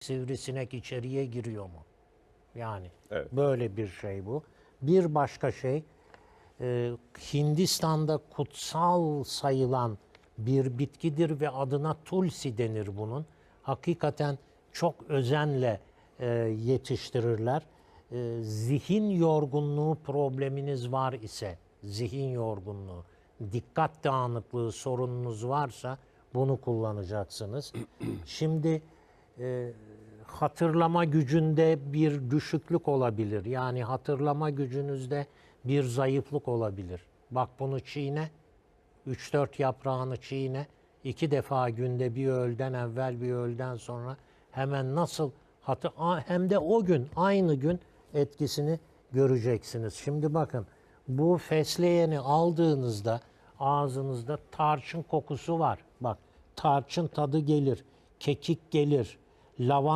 sivrisinek içeriye giriyor mu? Yani Evet. böyle bir şey bu. Bir başka şey e, Hindistan'da kutsal sayılan bir bitkidir ve adına tulsi denir bunun. Hakikaten çok özenle e, yetiştirirler. E, zihin yorgunluğu probleminiz var ise, zihin yorgunluğu, dikkat dağınıklığı sorununuz varsa bunu kullanacaksınız. Şimdi e, hatırlama gücünde bir düşüklük olabilir. Yani hatırlama gücünüzde bir zayıflık olabilir. Bak bunu çiğne, 3-4 yaprağını çiğne, iki defa günde bir öğleden evvel bir öğleden sonra hemen nasıl hatı a- hem de o gün aynı gün etkisini göreceksiniz. Şimdi bakın bu fesleyeni aldığınızda ağzınızda tarçın kokusu var. Bak tarçın tadı gelir, kekik gelir, Lavan